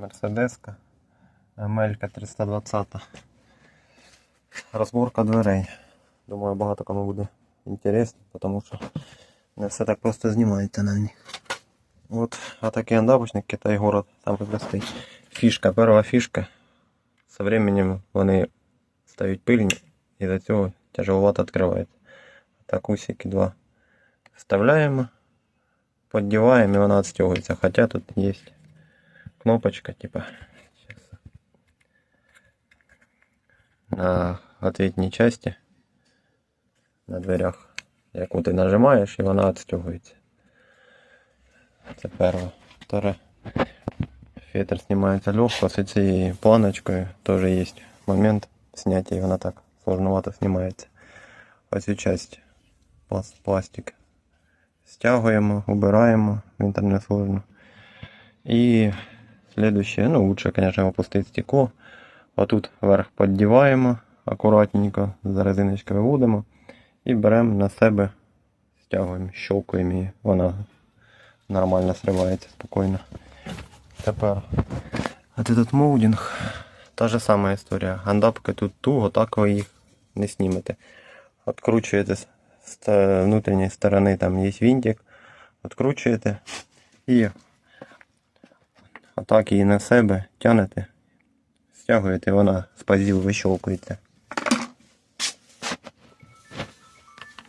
Мерседеска. Амелька 320. Розборка дверей. Думаю, багато кому буде інтересно, тому що не все так просто знімається на них. От, а такий андапочник Китай город, самый простий. Фішка, перша фішка. Со временем вони стають пильні і до цього тяжеловато відкривається. Так усики два вставляємо, поддеваем и она отстегивается. Хотя тут есть кнопочка типа щас. на ответной части на дверях. Яку ти нажимаєш і вона відстегується. Це перше. Вторе. Фетр знімається легко. З цією планочкою теж є момент зняття, і вона так сложновато знімається. Оцю часть пласт- пластик стягуємо, убираємо, він там не сложно. І следующее, ну лучше, конечно, опустити стекло. А тут вверх піддіваємо, акуратненько за резиночкою виводимо і беремо на себе, стягуємо, щелкуємо і вона нормально сривається спокійно. Тепер. А ти тут молдинг. Та же сама історія. Андапки тут туго, так ви їх не знімете. Откручуєте з внутрішньої сторони, там є винтик, откручуєте і отак її на себе тянете, стягуєте, вона з пазів вищолкується.